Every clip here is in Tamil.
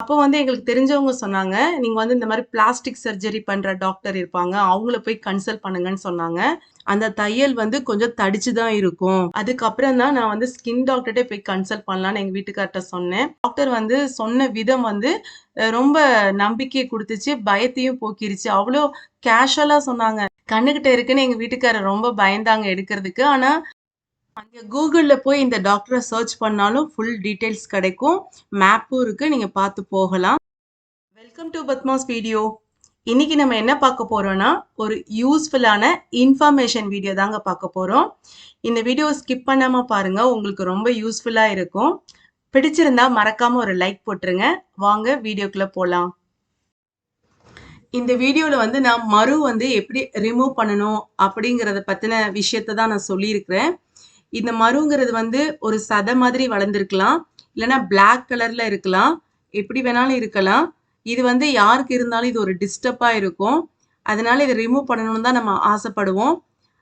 அப்போ வந்து எங்களுக்கு தெரிஞ்சவங்க சொன்னாங்க, "நீங்க வந்து இந்த மாதிரி பிளாஸ்டிக் சர்ஜரி பண்ற டாக்டர் இருப்பாங்க. அவங்கள போய் கன்சல்ட் பண்ணுங்கன்னு" சொன்னாங்க. அந்த தையல் வந்து கொஞ்சம் தடிச்சு தான் இருக்கும். அதுக்கப்புறம் தான் நான் வந்து ஸ்கின் டாக்டர்கிட்டே போய் கன்சல்ட் பண்ணலான்னு எங்க வீட்டுக்கார்ட்ட சொன்னேன். டாக்டர் வந்து சொன்ன விதம் வந்து ரொம்ப நம்பிக்கையை கொடுத்துச்சு பயத்தையும் போக்கிருச்சு. அவ்வளோ கேஷுவலா சொன்னாங்க. கண்ணுகிட்ட இருக்குன்னு எங்க வீட்டுக்காரர் ரொம்ப பயந்தாங்க எடுக்கிறதுக்கு. ஆனா, அங்கே கூகுளில் போய் இந்த டாக்டரை சர்ச் பண்ணாலும் ஃபுல் டீட்டெயில்ஸ் கிடைக்கும். மேப்பும் இருக்குது நீங்கள் பார்த்து போகலாம். Welcome to Padma's video. இன்னைக்கு நம்ம என்ன பார்க்க போகிறோன்னா ஒரு யூஸ்ஃபுல்லான இன்ஃபர்மேஷன் வீடியோ தாங்க பார்க்க போகிறோம் இந்த வீடியோ ஸ்கிப் பண்ணாமல் பாருங்கள் உங்களுக்கு ரொம்ப யூஸ்ஃபுல்லாக இருக்கும். பிடிச்சிருந்தா மறக்காமல் ஒரு லைக் போட்டுருங்க. வாங்க வீடியோக்குள்ளே போகலாம் இந்த வீடியோவில் வந்து நான் மறு வந்து எப்படி ரிமூவ் பண்ணணும் அப்படிங்கிறத பற்றின விஷயத்த தான் நான் சொல்லியிருக்கிறேன். இந்த மருங்கிறது வந்து ஒரு சதை மாதிரி வளர்ந்துருக்கலாம் இல்லைன்னா பிளாக் கலர்ல இருக்கலாம். எப்படி வேணாலும் இருக்கலாம். இது வந்து யாருக்கு இருந்தாலும் இது ஒரு டிஸ்டர்பாக இருக்கும். அதனால இதை ரிமூவ் பண்ணணும்னு தான் நம்ம ஆசைப்படுவோம்.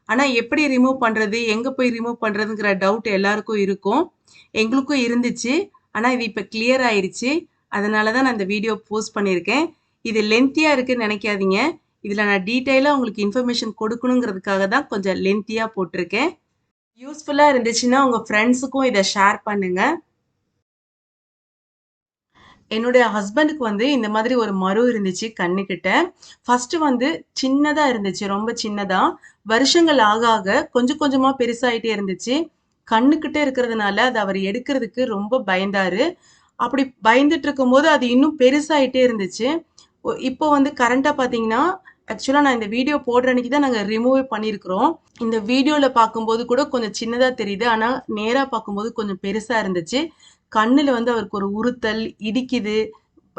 ஆனால் எப்படி ரிமூவ் பண்ணுறது எங்கே போய் ரிமூவ் பண்ணுறதுங்கிற டவுட் எல்லாருக்கும் இருக்கும். எங்களுக்கும் இருந்துச்சு. ஆனால் இது இப்போ கிளியர் ஆயிடுச்சு அதனால தான் நான் இந்த வீடியோ போஸ்ட் பண்ணியிருக்கேன். இது லென்த்தியாக இருக்குன்னு நினைக்காதீங்க. இதில் நான் டீட்டெயிலாக உங்களுக்கு இன்ஃபர்மேஷன் கொடுக்கணுங்கிறதுக்காக தான் கொஞ்சம் லென்த்தியாக போட்டிருக்கேன். யூஸ்ஃபுல்லாக இருந்துச்சுன்னா உங்கள் ஃப்ரெண்ட்ஸுக்கும் இதை ஷேர் பண்ணுங்கள் என்னுடைய ஹஸ்பண்டுக்கு வந்து இந்த மாதிரி ஒரு மரு இருந்துச்சு கண்ணுக்கிட்ட. ஃபர்ஸ்ட்டு வந்து சின்னதாக இருந்துச்சு. ரொம்ப சின்னதாக வருஷங்கள் ஆக ஆக கொஞ்சம் கொஞ்சமாக பெருசாகிட்டே இருந்துச்சு. கண்ணுக்கிட்ட இருக்கிறதுனால அது அவர் எடுக்கிறதுக்கு ரொம்ப பயந்தார் அப்படி பயந்துட்டு இருக்கும்போது அது இன்னும் பெருசாகிட்டே இருந்துச்சு. இப்போ வந்து கரண்ட்டாக பார்த்தீங்கன்னா, ஆக்சுவலாக நான் இந்த வீடியோ போடுற அன்னைக்கு தான் நாங்கள் ரிமூவே பண்ணியிருக்கிறோம். இந்த வீடியோவில் பார்க்கும்போது கூட கொஞ்சம் சின்னதாக தெரியுது. ஆனால் நேராக பார்க்கும்போது கொஞ்சம் பெருசாக இருந்துச்சு. கண்ணில் வந்து அவருக்கு ஒரு உறுத்தல், இடிக்குது.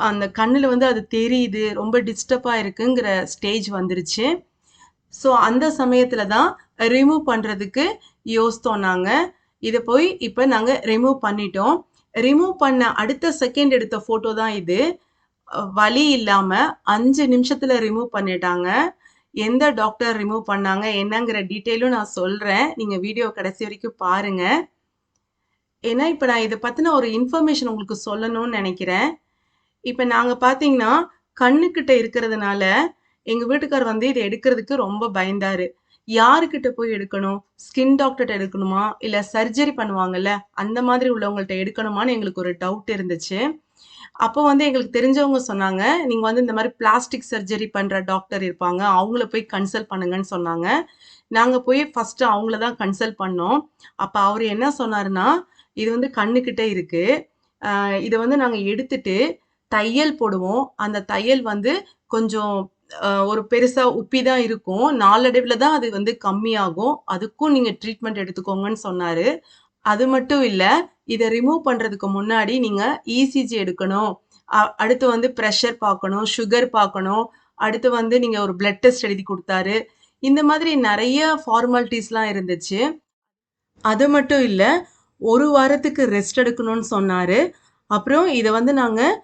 அந்த கண்ணில் வந்து அது தெரியுது. ரொம்ப டிஸ்டர்பாக இருக்குங்கிற ஸ்டேஜ் வந்துருச்சு. ஸோ அந்த சமயத்தில் தான் ரிமூவ் பண்ணுறதுக்கு யோசித்தோம் நாங்கள் இதை போய் இப்போ நாங்கள் ரிமூவ் பண்ணிட்டோம். ரிமூவ் பண்ண அடுத்த செகண்ட் எடுத்த ஃபோட்டோ தான் இது. வலி இல்லாம அஞ்சு நிமிஷத்துல ரிமூவ் பண்ணிட்டாங்க. எந்த டாக்டர் ரிமூவ் பண்ணாங்க, என்னங்கிற டீட்டெயிலும் நான் சொல்றேன். நீங்க வீடியோ கடைசி வரைக்கும் பாருங்க. ஏன்னா, இப்போ நான் இதை பற்றின ஒரு இன்ஃபர்மேஷன் உங்களுக்கு சொல்லணும்னு நினைக்கிறேன் இப்போ நாங்கள் பார்த்தீங்கன்னா, கண்ணுக்கிட்ட இருக்கிறதுனால, எங்கள் வீட்டுக்காரர் வந்து இதை எடுக்கிறதுக்கு ரொம்ப பயந்தாரு. யாருக்கிட்ட போய் எடுக்கணும்? ஸ்கின் டாக்டர்கிட்ட எடுக்கணுமா? இல்லை சர்ஜரி பண்ணுவாங்கல்ல, அந்த மாதிரி உள்ளவங்கள்ட்ட எடுக்கணுமான்னு எங்களுக்கு ஒரு டவுட் இருந்துச்சு. அப்போ வந்து எங்களுக்கு தெரிஞ்சவங்க சொன்னாங்க, "நீங்க வந்து இந்த மாதிரி பிளாஸ்டிக் சர்ஜரி பண்ற டாக்டர் இருப்பாங்க. அவங்கள போய் கன்சல்ட் பண்ணுங்கன்னு" சொன்னாங்க. நாங்க போய் ஃபர்ஸ்ட் அவங்கள தான் கன்சல்ட் பண்ணோம். அப்ப அவர் என்ன சொன்னாருன்னா, "இது வந்து கண்ணுக்கிட்ட இருக்கு. இதை வந்து நாங்க எடுத்துட்டு தையல் போடுவோம். அந்த தையல் வந்து கொஞ்சம் ஒரு பெருசா உப்பி தான் இருக்கும். நாளடைவில் தான் அது வந்து கம்மியாகும். அதுக்கும் நீங்க ட்ரீட்மெண்ட் எடுத்துக்கோங்கன்னு" சொன்னாரு. அது மட்டும் இல்லை இதை ரிமூவ் பண்ணுறதுக்கு முன்னாடி நீங்கள் இசிஜி எடுக்கணும். அடுத்து வந்து ப்ரெஷர் பார்க்கணும், சுகர் பார்க்கணும். அடுத்து வந்து நீங்கள் ஒரு பிளட் டெஸ்ட் எழுதி கொடுத்தாரு இந்த மாதிரி நிறைய ஃபார்மாலிட்டீஸ்லாம் இருந்துச்சு. அது மட்டும் இல்லை ஒரு வாரத்துக்கு ரெஸ்ட் எடுக்கணும்னு சொன்னார் அப்புறம் இதை வந்து நாங்கள்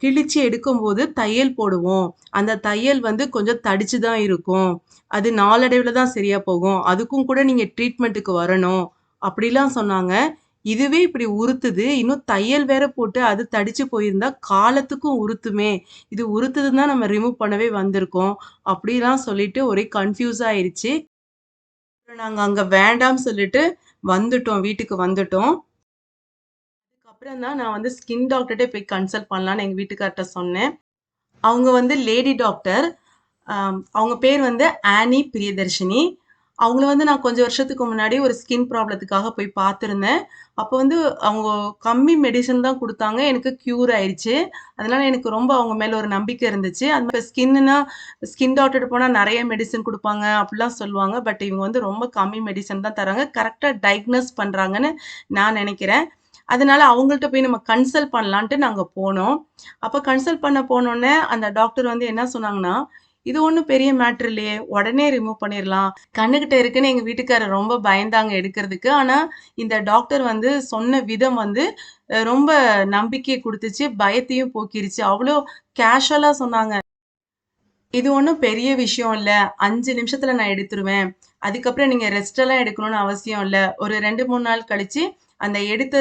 கிழிச்சு எடுக்கும்போது தையல் போடுவோம். அந்த தையல் வந்து கொஞ்சம் தடிச்சு தான் இருக்கும். அது நாளடைவில் தான் சரியாக போகும். அதுக்கும் கூட நீங்கள் ட்ரீட்மெண்ட்டுக்கு வரணும். அப்படிலாம் சொன்னாங்க. இதுவே இப்படி உறுத்துது. இன்னும் தையல் வேற போட்டு அது தடிச்சு போயிருந்தா காலத்துக்கும் உறுத்துமே. இது உறுத்துதுன்னு தான் நம்ம ரிமூவ் பண்ணவே வந்திருக்கோம். அப்படிலாம் சொல்லிட்டு ஒரே கன்ஃபியூஸ் ஆயிடுச்சு அப்புறம் அங்கே அங்க சொல்லிட்டு வந்துட்டோம். வீட்டுக்கு வந்துட்டோம். அதுக்கப்புறம் தான் நான் வந்து ஸ்கின் டாக்டர்ட்டே போய் கன்சல்ட் பண்ணலான்னு எங்கள் வீட்டுக்கார்ட்ட சொன்னேன். அவங்க வந்து லேடி டாக்டர். அவங்க பேர் வந்து ஆனி பிரியதர்ஷினி. அவங்கள வந்து நான் கொஞ்சம் வருஷத்துக்கு முன்னாடி ஒரு ஸ்கின் ப்ராப்ளத்துக்காக போய் பார்த்துருந்தேன் அப்போ வந்து அவங்க கம்மி மெடிசன் தான் கொடுத்தாங்க எனக்கு க்யூர் ஆயிடுச்சு அதனால எனக்கு ரொம்ப அவங்க மேலே ஒரு நம்பிக்கை இருந்துச்சு. அது மாதிரி ஸ்கின்னுனா ஸ்கின் டாக்டர் போனால் நிறைய மெடிசன் கொடுப்பாங்க அப்படிலாம் சொல்லுவாங்க. பட் இவங்க வந்து ரொம்ப கம்மி மெடிசன் தான் தராங்க. கரெக்டாக டயக்னோஸ் பண்ணுறாங்கன்னு நான் நினைக்கிறேன் அதனால அவங்கள்ட்ட போய் நம்ம கன்சல்ட் பண்ணலான்ட்டு நாங்கள் போனோம். அப்போ கன்சல்ட் பண்ண போனோடனே அந்த டாக்டர் வந்து என்ன சொன்னாங்கன்னா, "இது ஒன்றும் பெரிய மேட்ரு இல்லையே. உடனே ரிமூவ் பண்ணிடலாம் கண்ணுக்கிட்ட இருக்குன்னு எங்கள் வீட்டுக்காரர் ரொம்ப பயந்தாங்க எடுக்கிறதுக்கு. ஆனால் இந்த டாக்டர் வந்து சொன்ன விதம் வந்து ரொம்ப நம்பிக்கையை கொடுத்துச்சு பயத்தையும் போக்கிருச்சு. அவ்வளோ கேஷுவலாக சொன்னாங்க. "இது ஒன்றும் பெரிய விஷயம் இல்லை அஞ்சு நிமிஷத்தில் நான் எடுத்துருவேன். அதுக்கப்புறம் நீங்கள் ரெஸ்ட் எல்லாம் எடுக்கணும்னு அவசியம் இல்லை ஒரு 2, 3 நாள் கழித்து அந்த எடுத்த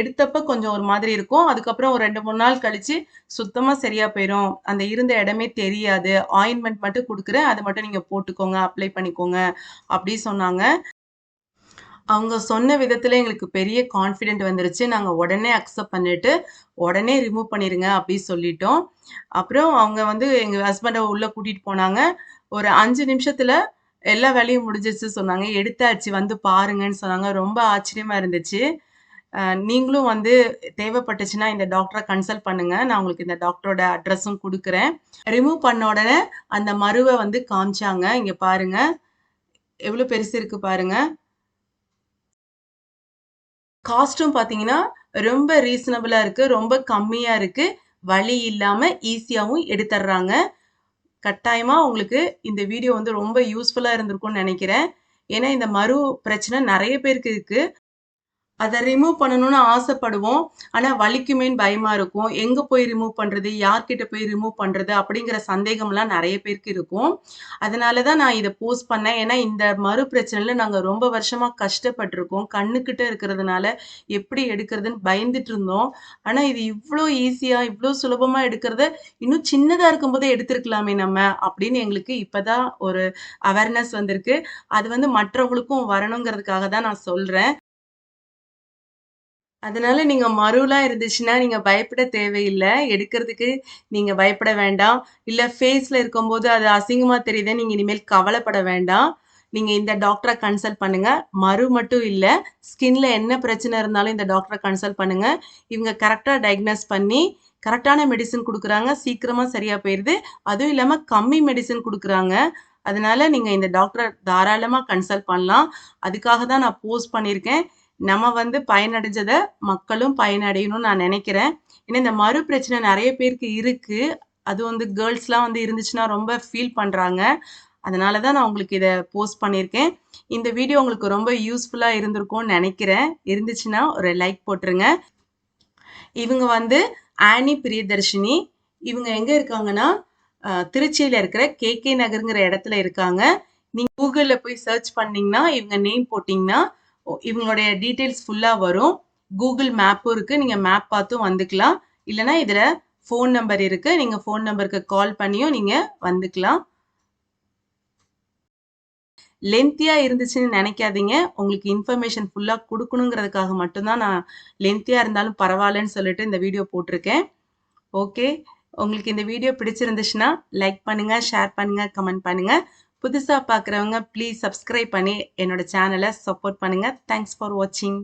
எடுத்தப்ப கொஞ்சம் ஒரு மாதிரி இருக்கும். அதுக்கப்புறம் ஒரு 2, 3 நாள் கழிச்சு சுத்தமா சரியா போயிடும் அந்த இருந்த இடமே தெரியாது. ஆயின்மெண்ட் மட்டும் கொடுக்குறேன் அதை மட்டும் நீங்க போட்டுக்கோங்க, அப்ளை பண்ணிக்கோங்க அப்படி சொன்னாங்க. அவங்க சொன்ன விதத்துல எங்களுக்கு பெரிய கான்ஃபிடென்ட் வந்துருச்சு. நாங்க உடனே அக்செப்ட் பண்ணிட்டு, உடனே ரிமூவ் பண்ணிருங்க அப்படின்னு சொல்லிட்டோம். அப்புறம் அவங்க வந்து எங்க ஹஸ்பண்ட உள்ள கூட்டிட்டு போனாங்க. ஒரு அஞ்சு நிமிஷத்துல எல்லா வேலையும் முடிஞ்சிருச்சு சொன்னாங்க. எடுத்தாச்சு வந்து பாருங்கன்னு சொன்னாங்க. ரொம்ப ஆச்சரியமா இருந்துச்சு. நீங்களும் வந்து தேவைப்பட்டுச்சுன்னா இந்த டாக்டரை கன்சல்ட் பண்ணுங்க. நான் உங்களுக்கு இந்த டாக்டரோட அட்ரஸும் கொடுக்குறேன் ரிமூவ் பண்ண உடனே அந்த மருவை வந்து காமிச்சாங்க. இங்க பாருங்க. எவ்வளோ பெருசு இருக்கு பாருங்க. காஸ்ட்டும் பார்த்தீங்கன்னா, ரொம்ப ரீசனபிளா இருக்கு. ரொம்ப கம்மியா இருக்கு. வலி இல்லாம ஈஸியாகவும் எடுத்துடுறாங்க கட்டாயமாக உங்களுக்கு இந்த வீடியோ வந்து ரொம்ப யூஸ்ஃபுல்லாக இருந்திருக்கும்னு நினைக்கிறேன். ஏன்னா இந்த மறு பிரச்சனை நிறைய பேருக்கு இருக்குது அதை ரிமூவ் பண்ணணும்னு ஆசைப்படுவோம். ஆனால் வலிக்குமேன்னு பயமாக இருக்கும். எங்கே போய் ரிமூவ் பண்ணுறது யார்கிட்ட போய் ரிமூவ் பண்ணுறது அப்படிங்கிற சந்தேகம்லாம் நிறைய பேருக்கு இருக்கும். அதனால தான் நான் இதை போஸ்ட் பண்ணேன். ஏன்னா இந்த மறு பிரச்சனையில் நாங்கள் ரொம்ப வருஷமாக கஷ்டப்பட்டிருக்கோம் கண்ணுக்கிட்ட இருக்கிறதுனால எப்படி எடுக்கிறதுன்னு பயந்துட்டு இருந்தோம். ஆனால் இது இவ்வளோ ஈஸியாக இவ்வளோ சுலபமாக எடுக்கிறத இன்னும் சின்னதாக இருக்கும்போதே எடுத்திருக்கலாமே நம்ம அப்படின்னு எங்களுக்கு இப்போ தான் ஒரு அவேர்னஸ் வந்திருக்கு. அது வந்து மற்றவங்களுக்கும் வரணுங்கிறதுக்காக தான் நான் சொல்கிறேன் அதனால நீங்க மருலாம் இருந்துச்சுன்னா, நீங்க பயப்பட தேவையில்ல. எடுக்கிறதுக்கு நீங்க பயப்பட வேண்டாம். இல்ல ஃபேஸ்ல இருக்கும்போது அது அசிங்கமா தெரியுதுன்னு நீங்க இனிமேல் கவலைப்பட வேண்டாம். நீங்க இந்த டாக்டர கன்சல்ட் பண்ணுங்க. மரு மட்டும் இல்ல, ஸ்கின்ல என்ன பிரச்சனை இருந்தாலும் இந்த டாக்டர கன்சல்ட் பண்ணுங்க. இவங்க கரெக்ட்டா டயக்னோஸ் பண்ணி, கரெக்ட்டான மெடிசின் குடுக்குறாங்க. சீக்கிரமா சரியா போயிருது. அதுவும் இல்லாம கம்மி மெடிசின் குடுக்குறாங்க. அதனால நீங்க இந்த டாக்டர தாராளமா கன்சல்ட் பண்ணலாம். அதுக்காக தான் நான் போஸ்ட் பண்ணியிருக்கேன். நம்ம வந்து பயனடைஞ்சத மக்களும் பயனடையணும்னு நான் நினைக்கிறேன் ஏன்னா இந்த மறு பிரச்சனை நிறைய பேருக்கு இருக்கு. அது வந்து கேர்ள்ஸ்லாம் வந்து இருந்துச்சுன்னா ரொம்ப ஃபீல் பண்ணுறாங்க அதனால தான் நான் உங்களுக்கு இதை போஸ்ட் பண்ணியிருக்கேன். இந்த வீடியோ உங்களுக்கு ரொம்ப யூஸ்ஃபுல்லாக இருந்திருக்கும்னு நினைக்கிறேன் இருந்துச்சுன்னா ஒரு லைக் போட்டுருங்க. இவங்க வந்து ஆனி பிரியதர்ஷினி. இவங்க எங்கே இருக்காங்கன்னா, திருச்சியில் இருக்கிற இருக்கிற கே.கே. நகருங்கிற இடத்துல இருக்காங்க. நீங்கள் கூகுளில் போய் சர்ச் பண்ணிங்கன்னா இவங்க நேம் போட்டிங்கன்னா இவங்களுடைய டீட்டெயில்ஸ் ஃபுல்லாக வரும். கூகுள் மேப்பும் இருக்கு. நீங்கள் மேப் பார்த்தும் வந்துக்கலாம். இல்லைனா இதில் ஃபோன் நம்பர் இருக்கு. நீங்கள் ஃபோன் நம்பருக்கு கால் பண்ணியும் நீங்கள் வந்துக்கலாம். லென்த்தியாக இருந்துச்சுன்னு நினைக்காதீங்க உங்களுக்கு இன்ஃபர்மேஷன் ஃபுல்லாக கொடுக்கணுங்கிறதுக்காக மட்டும்தான் நான் லென்த்தியாக இருந்தாலும் பரவாயில்லன்னு சொல்லிட்டு இந்த வீடியோ போட்டிருக்கேன். ஓகே. உங்களுக்கு இந்த வீடியோ பிடிச்சிருந்துச்சுன்னா, லைக் பண்ணுங்கள் ஷேர் பண்ணுங்க, கமெண்ட் பண்ணுங்கள் புதுசாக பார்க்குறவங்க ப்ளீஸ் சப்ஸ்கிரைப் பண்ணி என்னோட சேனலை சப்போர்ட் பண்ணுங்கள் தேங்க்ஸ் ஃபார் வாட்சிங்.